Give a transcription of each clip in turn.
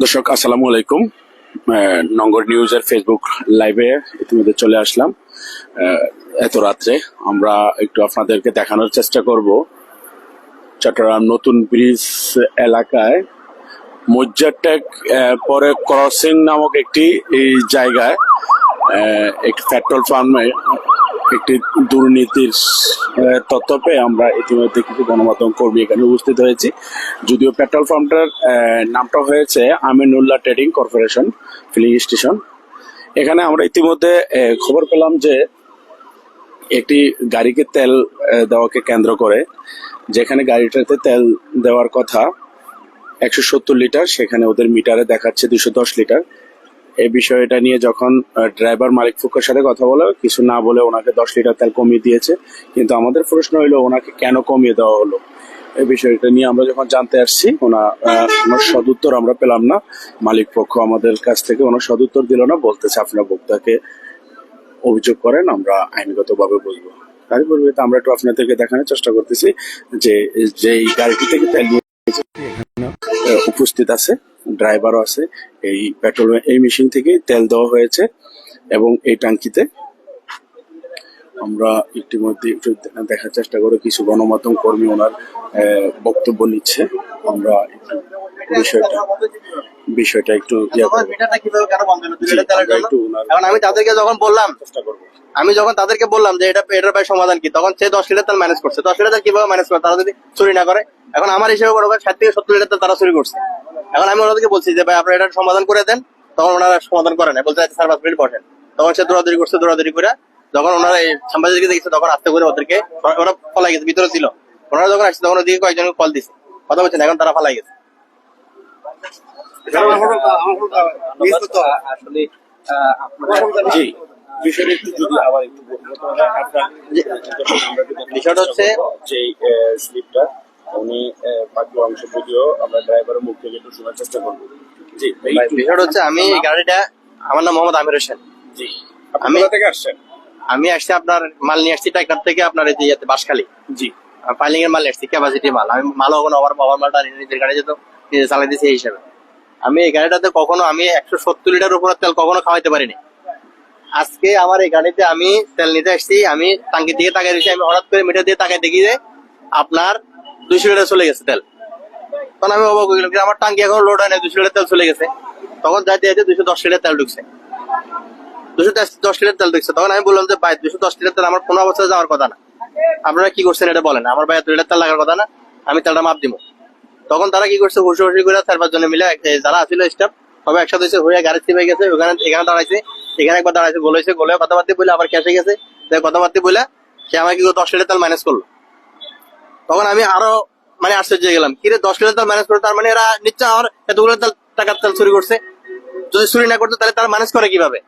দর্শক, আসসালামু আলাইকুম। নঙ্গর নিউজের ফেসবুক লাইভে ইতিমধ্যে চলে আসলাম। এত রাত্রে আমরা একটু আপনাদেরকে দেখানোর চেষ্টা করব। চট্টগ্রাম নতুন ব্রিজ এলাকায় মজ্জারটেক পরে ক্রসিং নামক একটি, এই জায়গায় একটি পেট্রোল ফার্মে একটি দুর্নীতির পেয়ে আমরা ইতিমধ্যে কিছু গণমাধ্যম কর্মী এখানে উপস্থিত হয়েছি। যদিও পেট্রোল পাম্পটার নামটা হয়েছে Aminullah trading corporation, filling station. এখানে আমরা ইতিমধ্যে খবর পেলাম যে একটি গাড়িকে তেল দেওয়াকে কেন্দ্র করে, যেখানে গাড়িটাতে তেল দেওয়ার কথা একশো সত্তর লিটার, সেখানে ওদের মিটারে দেখাচ্ছে দুশো দশ লিটার। এই বিষয়টা নিয়ে যখন ড্রাইভার মালিক ফুকের সাথে কথা বলে, কিছু না বলে ওনাকে দশ লিটার তেল কমিয়ে দিয়েছে। কিন্তু আমাদের প্রশ্ন হইল, ওনাকে কেন কমিয়ে দেওয়া হলো? এই বিষয়টা নিয়ে আমরা যখন জানতে আসছি, ওনা ওনার সদুত্তর আমরা পেলাম না। মালিক পক্ষ আমাদের কাছ থেকে ওনার সদুত্তর দিল না, বলতেছে আপনার ভোক্তাকে অভিযোগ করেন, আমরা আইনগতভাবে বুঝব তারই পরিবর্তে আমরা একটু আপনাদেরকে দেখানোর চেষ্টা করতেছি যে যে এই গাড়িটি থেকে তেল উপস্থিত আছে ড্রাইভারও আছে এই পেট্রোল এই মেশিন থেকে তেল দেওয়া হয়েছে এবং এই ট্যাঙ্কিতে আমরা ইতিমধ্যে একটু দেখার চেষ্টা করে কিছু গণমাধ্যম কর্মী ওনার আহ, বক্তব্য নিচ্ছে। আমরা একটু বিষয়টা বিষয়টা একটু ইয়ে? একটু আমি তাদেরকে যখন বললাম চেষ্টা করব। আমি যখন তাদেরকে বললাম যে এটা এটার ভাই সমাধান কি তখন সে দশ লিটার তেল ম্যানেজ করছে। দশ লিটার তেল কীভাবে ম্যানেজ করে তারা যদি চুরি না করে এখন আমার হিসেবে বড় ভাই ষাট থেকে সত্তর লিটার তেল তারা চুরি করছে। এখন আমি ওনাদেরকে বলছি যে ভাই আপনারা এটার সমাধান করে দেন। তখন ওনারা সমাধান করে না বলছে স্যার পাঁচ মিনিট বসেন। তখন সে দৌড়াদৌড়ি করছে দৌড়াদৌড়ি করে যখন ওনারা এই সাংবাদিককে দেখছে তখন আস্তে করে ওদেরকে ওরা ফলাই গেছে ভিতরে ছিল। ওনারা যখন আসছে তখন ওদিকে কয়েকজনকে কল দিছে। কথা বলছেন এখন তারা ফালাই গেছে। আসলে জি। বিষয়টা একটু যদি আবার একটু আপনার বিষয়টা হচ্ছে যে স্লিপটা উনি বাকি অংশ যদিও আমরা ড্রাইভারের মুখ থেকে একটু শোনার চেষ্টা করব। জি বিষয়টা হচ্ছে আমি গাড়িটা আমার নাম মোহাম্মদ আমির হোসেন। জি আমি- আমি থেকে আসছেন? আমি আসছি আপনার মাল নিয়ে আসছি টাইকার থেকে আপনার এই যে বাসখালী জি। ফাইলিং এর মাল নিয়ে আসছি ক্যাপাসিটি মাল। আমি মাল ওখানে ওভার ওভার মালটা নিয়ে নিজের গাড়ি যেত নিজে চালাই দিয়েছি এই হিসাবে। আমি এই গাড়িটাতে কখনো আমি একশো সত্তর লিটার উপরে তেল কখনো খাওয়াইতে পারিনি। আজকে আমার এই গাড়িতে আমি তেল নিতে আসছি, আমি টাঙ্কি দিয়ে তাকাই দিয়েছি, আমি হঠাৎ করে মিটার দিয়ে তাকাই দেখি যে আপনার দুইশো লিটার চলে গেছে তেল। তখন আমি অবাক হয়ে গেলাম আমার টাঙ্কি এখন লোড হয় না দুশো লিটার তেল চলে গেছে। তখন যাইতে যাইতে দুশো দশ লিটার তেল ঢুকছে। দুশো, দশ লিটার তেল ঢুকছে। তখন আমি বললাম যে, ভাই দুশো দশ লিটার তেল আমার কোনো অবস্থায় যাওয়ার কথা না। আপনারা কি করছেন এটা বলেন। আমার ভাই এত লিটার তেল লাগার কথা না, আমি তেলটা মাপ দিব। তখন তারা কি করছে হুসি হুসি করে চার পাঁচ জনে মিলে যারা আসছিল স্টাফ সবাই একসাথে এসে হয়ে গাড়ি চিপে গেছে, ওখানে এখানে দাঁড়াইছে, এখানে একবার দাঁড়াইছে গোল হয়েছে গোলে কথাবার্তা বলে আবার ক্যাশে গেছে। তাই কথাবার্তা বলে সে আমাকে দশ লিটার তেল ম্যানেজ করল। তখন আমি আরও মানে আশ্চর্য হয়ে গেলাম। কিরে, দশ লিটার তেল ম্যানেজ করে তার মানে এরা নিশ্চয় আমার এতগুলো তেল, টাকার তেল চুরি করছে। যদি চুরি না করতো, তাহলে তারা ম্যানেজ করে কীভাবে?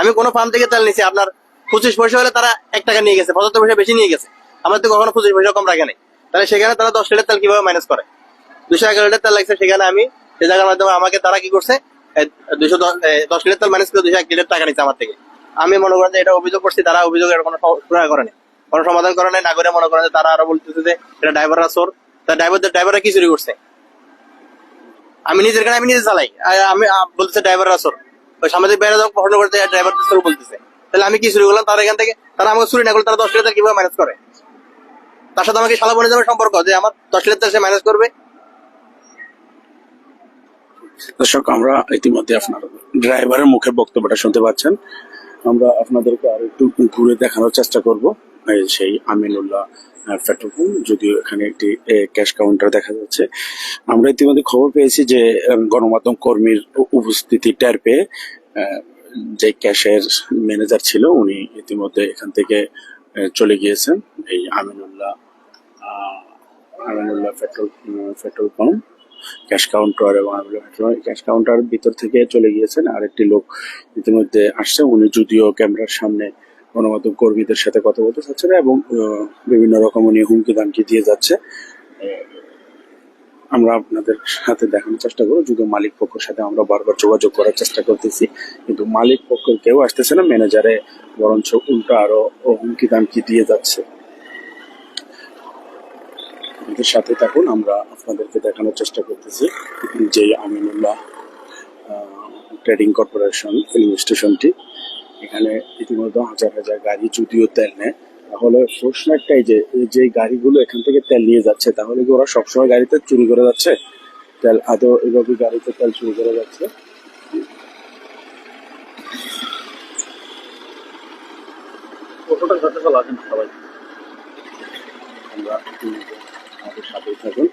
আমি কোনো ফার্ম থেকে তেল নিছি, আপনার পঁচিশ পয়সা হলে তারা এক টাকা নিয়ে গেছে, পঁচাত্তর পয়সা বেশি নিয়ে গেছে। আমার তো কখনো পঁচিশ পয়সা কম রাখে নাই। তাহলে সেখানে তারা দশ লিটার তেল কীভাবে ম্যানেজ করে? দুশো এগারো লিটার তেল লাগছে, সেখানে আমি, সে জায়গার মাধ্যমে আমাকে, তারা কি করছে? দুশো এক লিটার টাকা নিচ্ছে আমার থেকে। আমি মনে করেন যে এটা অভিযোগ করছি, তারা কোনো সুরাহা করে নাই। কোনো সমাধান করে নাই, না করে মনে করেন তারা আরও বলতেছে যে এটা ড্রাইভাররা চোর। তা ড্রাইভারদের, ড্রাইভাররা কি চুরি করছে? আমি নিজের আমি নিজে চালাই। আমি বলতেছে ড্রাইভাররা চোর। ওই সামাজিক বাইরে যখন প্রশ্ন করতে ড্রাইভার চোর বলতেছে। তাহলে আমি কি চুরি করলাম? তার এখান থেকে, তারা আমাকে চুরি না করলে তারা দশ লিটার কীভাবে ম্যানেজ করে? তার সাথে আমাকে সালা বনে যাবে সম্পর্ক? যে আমার দশ লিটার সে ম্যানেজ করবে? দর্শক, আমরা ইতিমধ্যে আপনার ড্রাইভারের মুখে বক্তব্যটা শুনতে পাচ্ছেন। আমরা আপনাদেরকে আর একটু ঘুরে দেখানোর চেষ্টা করব। সেই আমিনুল্লাহ পেট্রোল পাম্প, যদিও এখানে একটি ক্যাশ কাউন্টার দেখা যাচ্ছে। আমরা ইতিমধ্যে খবর পেয়েছি যে গণমাধ্যম কর্মীর উপস্থিতি টের পেয়ে যে ক্যাশের ম্যানেজার ছিল, উনি ইতিমধ্যে এখান থেকে চলে গিয়েছেন। এই Aminullah Aminullah petrol petrol pump. Cash counter এবং ক্যাশ কাউন্টার ভিতর থেকে চলে গিয়েছেন আরেকটি লোক ইতিমধ্যে আসছে। উনি যদিও ক্যামেরার সামনে গণমাধ্যম কর্মীদের সাথে কথা বলতে চাচ্ছে না এবং বিভিন্ন রকম উনি হুমকি দামকি দিয়ে যাচ্ছে। আমরা আপনাদের সাথে দেখানোর চেষ্টা করব। যদিও মালিক পক্ষের সাথে আমরা বারবার যোগাযোগ করার চেষ্টা করতেছি, কিন্তু মালিক পক্ষের কেউ আসতেছে না। ম্যানেজারে বরঞ্চ উল্টা আরও হুমকি দামকি দিয়ে যাচ্ছে। আমাদের সাথে থাকুন আমরা আপনাদেরকে দেখানোর চেষ্টা করতেছি। যে আমিনুল্লাহ ট্রেডিং কর্পোরেশন ফিলিং স্টেশনটি এখানে ইতিমধ্যে হাজার হাজার গাড়ি যদিও তেল নেয়। তাহলে প্রশ্ন একটাই যে এই যে গাড়িগুলো এখান থেকে তেল নিয়ে যাচ্ছে তাহলে কি ওরা সবসময় গাড়িতে চুরি করে যাচ্ছে? তেল আদৌ এভাবে গাড়িতে তেল চুরি করে যাচ্ছে? আমরা আমাদের সাথেই থাকুন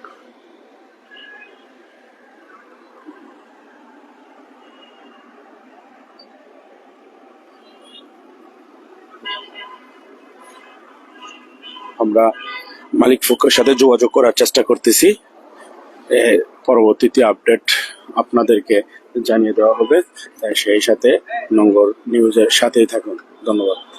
আমরা মালিক ফোকের সাথে যোগাযোগ করার চেষ্টা করতেছি। পরবর্তীতে আপডেট আপনাদেরকে জানিয়ে দেওয়া হবে। সেই সাথে নঙ্গর নিউজের সাথেই থাকুন। ধন্যবাদ।